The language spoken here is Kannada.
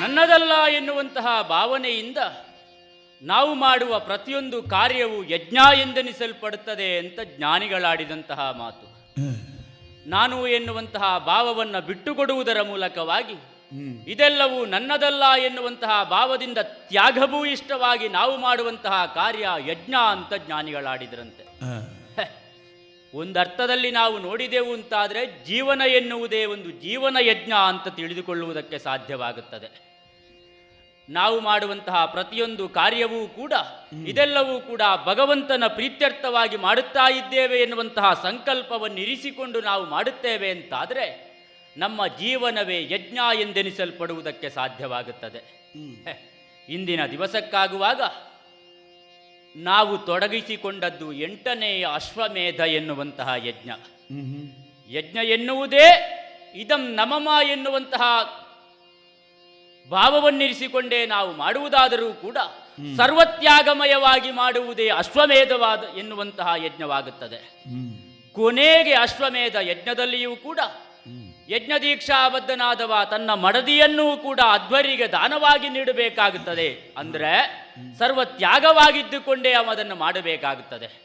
ನನ್ನದಲ್ಲ ಎನ್ನುವಂತಹ ಭಾವನೆಯಿಂದ ನಾವು ಮಾಡುವ ಪ್ರತಿಯೊಂದು ಕಾರ್ಯವು ಯಜ್ಞ ಎಂದೆನಿಸಲ್ಪಡುತ್ತದೆ ಅಂತ ಜ್ಞಾನಿಗಳಾಡಿದಂತಹ ಮಾತು. ನಾನು ಎನ್ನುವಂತಹ ಭಾವವನ್ನು ಬಿಟ್ಟುಕೊಡುವುದರ ಮೂಲಕವಾಗಿ ಇದೆಲ್ಲವೂ ನನ್ನದಲ್ಲ ಎನ್ನುವಂತಹ ಭಾವದಿಂದ ತ್ಯಾಗಭೂ ಇಷ್ಟವಾಗಿ ನಾವು ಮಾಡುವಂತಹ ಕಾರ್ಯ ಯಜ್ಞ ಅಂತ ಜ್ಞಾನಿಗಳಾಡಿದ್ರಂತೆ. ಒಂದರ್ಥದಲ್ಲಿ ನಾವು ನೋಡಿದೆವು ಅಂತಾದರೆ ಜೀವನ ಎನ್ನುವುದೇ ಒಂದು ಜೀವನ ಯಜ್ಞ ಅಂತ ತಿಳಿದುಕೊಳ್ಳುವುದಕ್ಕೆ ಸಾಧ್ಯವಾಗುತ್ತದೆ. ನಾವು ಮಾಡುವಂತಹ ಪ್ರತಿಯೊಂದು ಕಾರ್ಯವೂ ಕೂಡ ಇದೆಲ್ಲವೂ ಕೂಡ ಭಗವಂತನ ಪ್ರೀತ್ಯರ್ಥವಾಗಿ ಮಾಡುತ್ತಾ ಇದ್ದೇವೆ ಎನ್ನುವಂತಹ ಸಂಕಲ್ಪವನ್ನು ಇರಿಸಿಕೊಂಡು ನಾವು ಮಾಡುತ್ತೇವೆ ಅಂತಾದರೆ ನಮ್ಮ ಜೀವನವೇ ಯಜ್ಞ ಎಂದೆನಿಸಲ್ಪಡುವುದಕ್ಕೆ ಸಾಧ್ಯವಾಗುತ್ತದೆ. ಇಂದಿನ ದಿವಸಕ್ಕಾಗುವಾಗ ನಾವು ತೊಡಗಿಸಿಕೊಂಡದ್ದು ಎಂಟನೆಯ ಅಶ್ವಮೇಧ ಎನ್ನುವಂತಹ ಯಜ್ಞ. ಯಜ್ಞ ಎನ್ನುವುದೇ ಇದಂ ನಮಮ ಎನ್ನುವಂತಹ ಭಾವವನ್ನಿರಿಸಿಕೊಂಡೇ ನಾವು ಮಾಡುವುದಾದರೂ ಕೂಡ ಸರ್ವತ್ಯಾಗಮಯವಾಗಿ ಮಾಡುವುದೇ ಅಶ್ವಮೇಧವಾದ ಎನ್ನುವಂತಹ ಯಜ್ಞವಾಗುತ್ತದೆ. ಕೊನೆಗೆ ಅಶ್ವಮೇಧ ಯಜ್ಞದಲ್ಲಿಯೂ ಕೂಡ ಯಜ್ಞ ದೀಕ್ಷಾಬದ್ಧನಾದವ ತನ್ನ ಮಡದಿಯನ್ನೂ ಕೂಡ ಅಧ್ವರಿಗೆ ದಾನವಾಗಿ ನೀಡಬೇಕಾಗುತ್ತದೆ. ಅಂದರೆ ಸರ್ವ ತ್ಯಾಗವಾಗಿದ್ದುಕೊಂಡೇ ಅವನನ್ನು ಮಾಡಬೇಕಾಗುತ್ತದೆ.